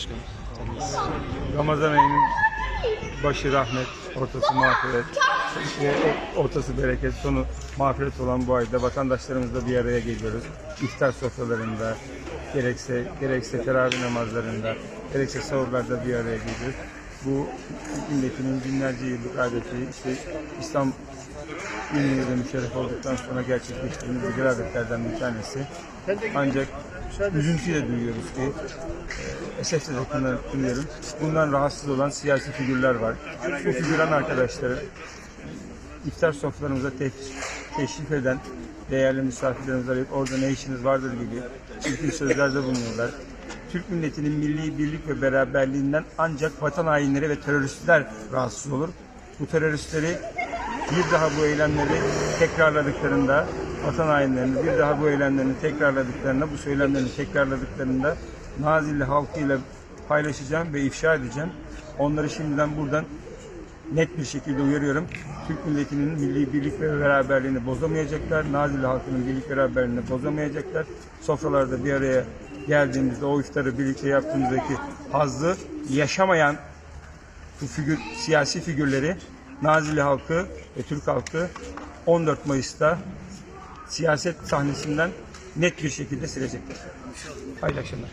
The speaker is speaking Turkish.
başkanım. Ramazan ayının başı rahmet, ortası mağfiret, ortası bereket, sonu mağfiret olan bu ayda vatandaşlarımızla bir araya geliyoruz. İftar sofralarında, gerekse gerekse teravih namazlarında, gerekse sahurlarda bir araya geliyoruz. Bu milletinin binlerce yıllık adeti, işte İslam dinine müşerref olduktan sonra gerçekleştirdiğimiz güzel adetlerden bir tanesi. Ancak üzüntüyle duyuyoruz ki esefle de duyuyorum. Bundan rahatsız olan siyasi figürler var. Bu figüran arkadaşları iftar sofralarımıza te- teşrif eden değerli misafirlerimizi arayıp orada ne işiniz vardır gibi çirkin sözlerde bulunuyorlar. Türk milletinin milli birlik ve beraberliğinden ancak vatan hainleri ve teröristler rahatsız olur. Bu teröristleri bir daha bu eylemleri tekrarladıklarında vatan hainlerini bir daha bu eylemlerini tekrarladıklarında bu söylemlerini tekrarladıklarında Nazilli halkıyla paylaşacağım ve ifşa edeceğim. Onları şimdiden buradan net bir şekilde uyarıyorum. Türk milletinin milli birlik ve beraberliğini bozamayacaklar. Nazilli halkının birlik beraberliğini bozamayacaklar. Sofralarda bir araya geldiğimizde o iftarı birlikte yaptığımızdaki hazzı yaşamayan bu figür, siyasi figürleri Nazilli halkı ve Türk halkı 14 Mayıs'ta siyaset sahnesinden net bir şekilde silecekler. Hayırlı akşamlar.